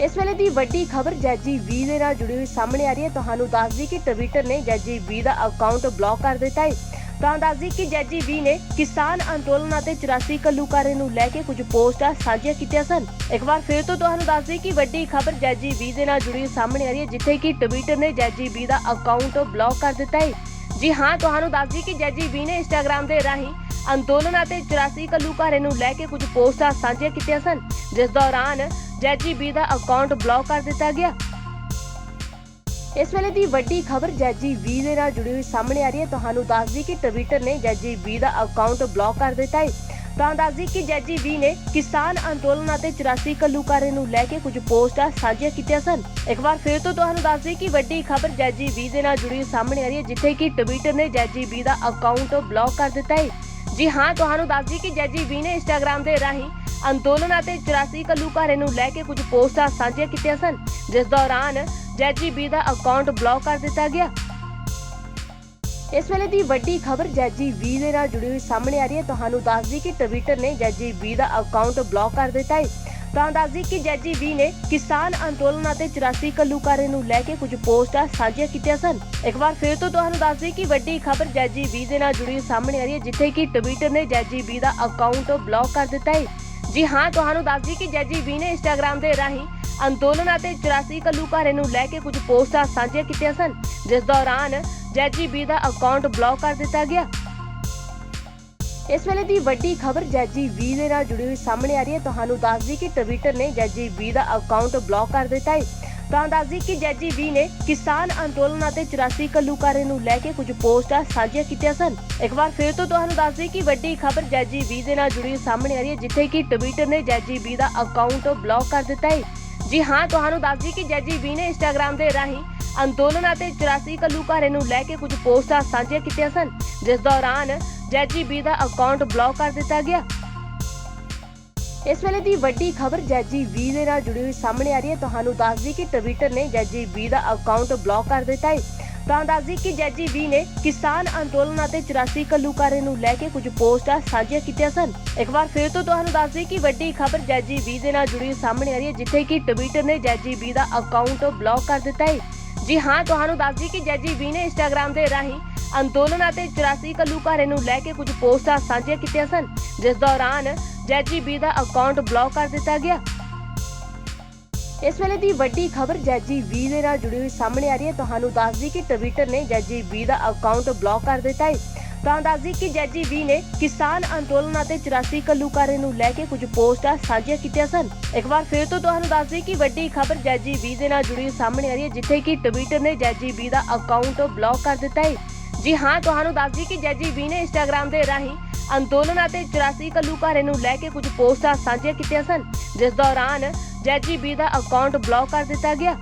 ਇਸ ਵੇਲੇ ਦੀ ਵੱਡੀ ਖਬਰ ਜੈਜੀ ਵੀ ਦੇ ਨਾਲ ਜੁੜੀ ਹੋਈ ਸਾਹਮਣੇ ਆ ਰਹੀ ਹੈ। ਤੁਹਾਨੂੰ ਦੱਸ ਦਈਏ ਕਿ ਟਵਿੱਟਰ ਨੇ ਜੈਜੀ ਵੀ ਦਾ ਅਕਾਊਂਟ ਬਲੌਕ ਕਰ ਦਿੱਤਾ ਹੈ। ਤਾਂ ਦੱਸ ਦਈਏ ਕਿ ਜੈਜੀ ਵੀ ਨੇ ਕਿਸਾਨ ਅੰਦੋਲਨ ਅਤੇ 84 ਕੱਲੂਕਾਰੇ ਨੂੰ ਲੈ ਕੇ ਕੁਝ ਪੋਸਟਾਂ ਸਾਂਝੀਆਂ ਕੀਤੀਆਂ ਸਨ। ਇੱਕ ਵਾਰ ਫਿਰ ਤੋਂ ਤੁਹਾਨੂੰ ਦੱਸ ਦਈਏ ਕਿ ਵੱਡੀ ਖਬਰ ਜੈਜੀ ਵੀ ਦੇ ਨਾਲ ਜੁੜੀ ਸਾਹਮਣੇ ਆ ਰਹੀ ਹੈ, ਜਿੱਥੇ ਕਿ ਟਵਿੱਟਰ ਨੇ ਜੈਜੀ ਵੀ ਦਾ ਅਕਾਊਂਟ ਬਲੌਕ ਕਰ ਦਿੱਤਾ ਹੈ। ਜੀ ਹਾਂ, ਤੁਹਾਨੂੰ ਦੱਸ ਦਈਏ ਕਿ ਜੈਜੀ ਵੀ ਨੇ ਇੰਸਟਾਗ੍ਰam ਦੇ ਰਾਹੀਂ ਅੰਦੋਲਨ ਅਤੇ 84 ਕੱਲੂਕਾਰੇ ਨੂੰ ਲੈ ਕੇ ਕੁਝ ਪੋਸਟਾਂ ਸਾਂਝੀਆਂ ਕੀਤੀਆਂ ਸਨ। ਜਿਸ ਦੌਰਾਨ ਜੈਜੀ ਬੀ ਦਾ ਅਕਾਊਂਟ ਬਲੌਕ ਕਰ ਦਿੱਤਾ ਗਿਆ। ਇਸ ਵੇਲੇ ਦੀ ਵੱਡੀ ਖਬਰ ਜੈਜੀ ਵੀ ਦੇ ਨਾਲ ਜੁੜੀ ਹੋਈ ਸਾਹਮਣੇ ਆ ਰਹੀ ਹੈ। ਤੁਹਾਨੂੰ ਦੱਸ ਦਈਏ ਕਿ ਟਵਿੱਟਰ ਨੇ ਜੈਜੀ ਵੀ ਦਾ ਅਕਾਊਂਟ ਬਲੌਕ ਕਰ ਦਿੱਤਾ ਹੈ। ਤਾਂ ਦੱਸ ਦਈਏ ਕਿ ਜੈਜੀ ਵੀ ਨੇ ਕਿਸਾਨ ਅੰਦੋਲਨ ਅਤੇ 84 ਕੱਲੂਕਾਰੇ ਨੂੰ ਲੈ ਕੇ ਕੁਝ ਪੋਸਟਾਂ ਸਾਂਝੀਆਂ ਕੀਤੀਆਂ ਸਨ। ਇੱਕ ਵਾਰ ਫਿਰ ਤੋਂ ਤੁਹਾਨੂੰ ਦੱਸ ਦਈਏ ਕਿ ਵੱਡੀ ਖਬਰ ਜੈਜੀ ਵੀ ਦੇ ਨਾਲ ਜੁੜੀ ਸਾਹਮਣੇ ਆ ਰਹੀ ਹੈ, ਜਿੱਥੇ ਕਿ ਟਵਿੱਟਰ ਨੇ ਜੈਜੀ ਬੀ ਦਾ ਅਕਾਊਂਟ ਬਲੌਕ ਕਰ ਦਿੱਤਾ ਹੈ। ਜੀ ਹਾਂ, ਤੁਹਾਨੂੰ ਦੱਸ ਦਈਏ ਕਿ ਜੈਜੀ ਬੀ ਨੇ ਇੰਸਟਾਗ੍ਰam ਦੇ ਰਾਹੀਂ ਅੰਦੋਲਨ ਅਤੇ 84 ਕੱਲੂਕਾਰੇ ਨੂੰ ਲੈ ਕੇ ਕੁਝ ਪੋਸਟਾਂ ਸਾਂਝੀਆਂ ਕੀਤੀਆਂ ਸਨ, ਜਿਸ ਦੌਰਾਨ ਜੈਜੀ ਦਾ ਅਕਾਊਂਟ ਬਲੌਕ ਕਰ ਦਿੱਤਾ ਗਿਆ। ਇਸ ਵੇਲੇ ਦੀ ਵੱਡੀ ਖਬਰ ਜੈਜੀ ਵੀ ਦੇ ਨਾਲ ਜੁੜੀ ਹੋਈ ਸਾਹਮਣੇ ਆ ਰਹੀ ਹੈ। ਤੁਹਾਨੂੰ ਦੱਸ ਦਈਏ ਕਿ ਟਵਿੱਟਰ ਨੇ ਜੈਜੀ ਵੀ ਦਾ ਅਕਾਊਂਟ ਬਲੌਕ ਕਰ ਦਿੱਤਾ ਹੈ। ਤਾਂ ਦੱਸ ਦਈਏ ਕਿ ਜੈਜੀ ਵੀ ਨੇ ਕਿਸਾਨ ਅੰਦੋਲਨ ਅਤੇ 84 ਕੱਲੂਕਾਰੇ ਨੂੰ ਲੈ ਕੇ ਕੁਝ ਪੋਸਟਾਂ ਸਾਂਝੀਆਂ ਕੀਤੀਆਂ ਸਨ। ਇੱਕ ਵਾਰ ਫਿਰ ਤੋਂ ਤੁਹਾਨੂੰ ਦੱਸ ਦਈਏ ਕਿ ਵੱਡੀ ਖਬਰ ਜੈਜੀ ਵੀ ਦੇ ਨਾਲ ਜੁੜੀ ਹੋਈ ਸਾਹਮਣੇ ਆ ਰਹੀ ਹੈ, ਜਿੱਥੇ ਕਿ ਟਵਿੱਟਰ ਨੇ ਜੈਜੀ ਵੀ ਦਾ ਅਕਾਊਂਟ ਬਲੌਕ ਕਰ ਦਿੱਤਾ ਹੈ। ਜੀ ਹਾਂ, ਤੁਹਾਨੂੰ ਦੱਸ ਦਈਏ ਕਿ ਜੈਜੀ ਵੀ ਨੇ ਇੰਸਟਾਗ੍ਰam ਦੇ ਰਾਹੀਂ ਅੰਦੋਲਨ ਅਤੇ 84 ਕੱਲੂਕਾਰੇ ਨੂੰ ਲੈ ਕੇ ਕੁਝ ਪੋਸਟਾਂ ਸਾਂਝੀਆਂ ਕੀਤੀਆਂ ਸਨ, ਜਿਸ ਦੌਰਾਨ ਜੈਜੀ ਬੀ ਦਾ ਅਕਾਊਂਟ ਬਲੌਕ ਕਰ ਦਿੱਤਾ ਗਿਆ। ਇਸ ਵੇਲੇ ਦੀ ਵੱਡੀ ਖਬਰ ਜੈਜੀ ਵੀ ਦੇ ਨਾਲ ਜੁੜੀ ਹੋਈ ਸਾਹਮਣੇ ਆ ਰਹੀ ਹੈ। ਤੁਹਾਨੂੰ ਦੱਸ ਦਈਏ ਕਿ ਟਵਿੱਟਰ ਨੇ ਜੈਜੀ ਵੀ ਦਾ ਅਕਾਊਂਟ ਬਲੌਕ ਕਰ ਦਿੱਤਾ ਹੈ। ਤਾਂ ਦੱਸ ਕਿ ਜੈਜੀ ਵੀ ਨੇ ਕਿਸਾਨ ਅੰਦੋਲਨ ਅਤੇ 84 ਕੱਲੂਕਾਰੇ ਨੂੰ ਲੈ ਕੇ ਕੁਝ ਪੋਸਟਾਂ ਸਾਂਝੀਆਂ ਕੀਤੀਆਂ ਸਨ। ਇੱਕ ਵਾਰ ਫਿਰ ਤੋਂ ਤੁਹਾਨੂੰ ਦੱਸ ਕਿ ਵੱਡੀ ਖਬਰ ਜੱਜੀ ਵੀ ਦੇ ਨਾਲ ਜੁੜੀ ਸਾਹਮਣੇ ਆ ਰਹੀ ਹੈ, ਜਿੱਥੇ ਕਿ ਟਵਿੱਟਰ ਨੇ ਜੈਜੀ ਵੀ ਦਾ ਅਕਾਊਂਟ ਬਲੌਕ ਕਰ ਦਿੱਤਾ ਹੈ। ਜੀ ਹਾਂ, ਤੁਹਾਨੂੰ ਦੱਸ ਕਿ ਜੈਜੀ ਵੀ ਨੇ ਇੰਸਟਾਗ੍ਰam ਦੇ ਰਾਹੀਂ ਅੰਦੋਲਨ ਅਤੇ 84 ਕੱਲੂਕਾਰੇ ਨੂੰ ਲੈ ਕੇ ਕੁਝ ਪੋਸਟਾਂ ਸਾਂਝੀਆਂ ਕੀਤੀਆਂ ਸਨ। ਜਿਸ ਦੌਰਾਨ ਜੈਜੀ ਬੀ ਦਾ ਅਕਾਊਂਟ ਬਲੌਕ ਕਰ ਦਿੱਤਾ ਗਿਆ। ਇਸ ਵੇਲੇ ਦੀ ਵੱਡੀ ਖਬਰ ਜੈਜੀ ਵੀ ਦੇ ਨਾਲ ਜੁੜੀ ਹੋਈ ਸਾਹਮਣੇ ਆ ਰਹੀ ਹੈ। ਤੁਹਾਨੂੰ ਦੱਸ ਦਈਏ ਕਿ ਟਵਿੱਟਰ ਨੇ ਜੈਜੀ ਵੀ ਦਾ ਅਕਾਊਂਟ ਬਲੌਕ ਕਰ ਦਿੱਤਾ ਹੈ। ਤਾਂ ਦੱਸ ਕਿ ਜੈਜੀ ਵੀ ਨੇ ਕਿਸਾਨ ਅੰਦੋਲਨ ਅਤੇ 84 ਕੱਲੂਕਾਰੇ ਨੂੰ ਲੈ ਕੇ ਕੁਝ ਪੋਸਟਾਂ ਸਾਂਝੀਆਂ ਕੀਤੀਆਂ ਸਨ। ਇੱਕ ਵਾਰ ਫਿਰ ਤੋਂ ਤੁਹਾਨੂੰ ਦੱਸ ਕਿ ਵੱਡੀ ਖਬਰ ਜੈਜੀ ਵੀ ਦੇ ਨਾਲ ਜੁੜੀ ਹੋਈ ਸਾਹਮਣੇ ਆ ਰਹੀ ਹੈ, ਜਿੱਥੇ ਕਿ ਟਵਿੱਟਰ ਨੇ ਜੈਜੀ ਵੀ ਦਾ ਅਕਾਊਂਟ ਬਲੌਕ ਕਰ ਦਿੱਤਾ ਹੈ। ਜੀ ਹਾਂ, ਤੁਹਾਨੂੰ ਦੱਸਦੀ ਕਿ ਜੈਜੀ ਵੀ ਨੇ ਇੰਸਟਾਗ੍ਰam ਦੇ ਰਾਹੀਂ ਅੰਦੋਲਨ ਅਤੇ 84 ਕੱਲੂਕਾਰੇ ਨੂੰ ਲੈ ਕੇ ਕੁਝ ਪੋਸਟਾਂ ਸਾਂਝੀਆਂ ਕੀਤੀਆਂ ਸਨ। ਜਿਸ ਦੌਰਾਨ ਜੈਜੀ ਬੀ ਦਾ ਅਕਾਊਂਟ ਬਲੌਕ ਕਰ ਦਿੱਤਾ ਗਿਆ। ਇਸ ਵੇਲੇ ਦੀ ਵੱਡੀ ਖਬਰ ਜੈਜੀ ਵੀ ਦੇ ਨਾਲ ਜੁੜੀ ਹੋਈ ਸਾਹਮਣੇ ਆ ਰਹੀ ਹੈ। ਤੁਹਾਨੂੰ ਦੱਸ ਦਈਏ ਕਿ ਟਵਿੱਟਰ ਨੇ ਜੈਜੀ ਵੀ ਦਾ ਅਕਾਊਂਟ ਬਲੌਕ ਕਰ ਦਿੱਤਾ ਹੈ। ਤਾਂ ਦੱਸ ਦਈਏ ਕਿ ਜੈਜੀ ਵੀ ਨੇ ਕਿਸਾਨ ਅੰਦੋਲਨ ਅਤੇ 84 ਕੱਲੂਕਾਰੇ ਨੂੰ ਲੈ ਕੇ ਕੁਝ ਪੋਸਟਾਂ ਸਾਂਝੀਆਂ ਕੀਤੀਆਂ ਸਨ। ਇੱਕ ਵਾਰ ਫਿਰ ਤੋਂ ਤੁਹਾਨੂੰ ਦੱਸ ਦਈਏ ਕਿ ਵੱਡੀ ਖਬਰ ਜੈਜੀ ਵੀ ਦੇ ਨਾਲ ਜੁੜੀ ਸਾਹਮਣੇ ਆ ਰਹੀ ਹੈ, ਜਿੱਥੇ ਕਿ ਟਵਿੱਟਰ ਨੇ ਜੈਜੀ ਵੀ ਦਾ ਅਕਾਊਂਟ ਬਲੌਕ ਕਰ ਦਿੱਤਾ ਹੈ। ਜੀ ਹਾਂ, ਤੁਹਾਨੂੰ ਦੱਸ ਦਈਏ ਕਿ ਜੈਜੀ ਵੀ ਨੇ ਇੰਸਟਾਗ੍ਰam ਦੇ ਰਾਹੀਂ ਅੰਦੋਲਨ ਅਤੇ 84 ਕੱਲੂਕਾਰੇ ਨੂੰ ਲੈ ਕੇ ਕੁਝ ਪੋਸਟਾਂ ਸਾਂਝੀਆਂ ਕੀਤੀਆਂ ਸਨ। ਜਿਸ ਦੌਰਾਨ ਜੈਜੀ ਬੀ ਦਾ ਅਕਾਊਂਟ ਬਲੌਕ ਕਰ ਦਿੱਤਾ ਗਿਆ।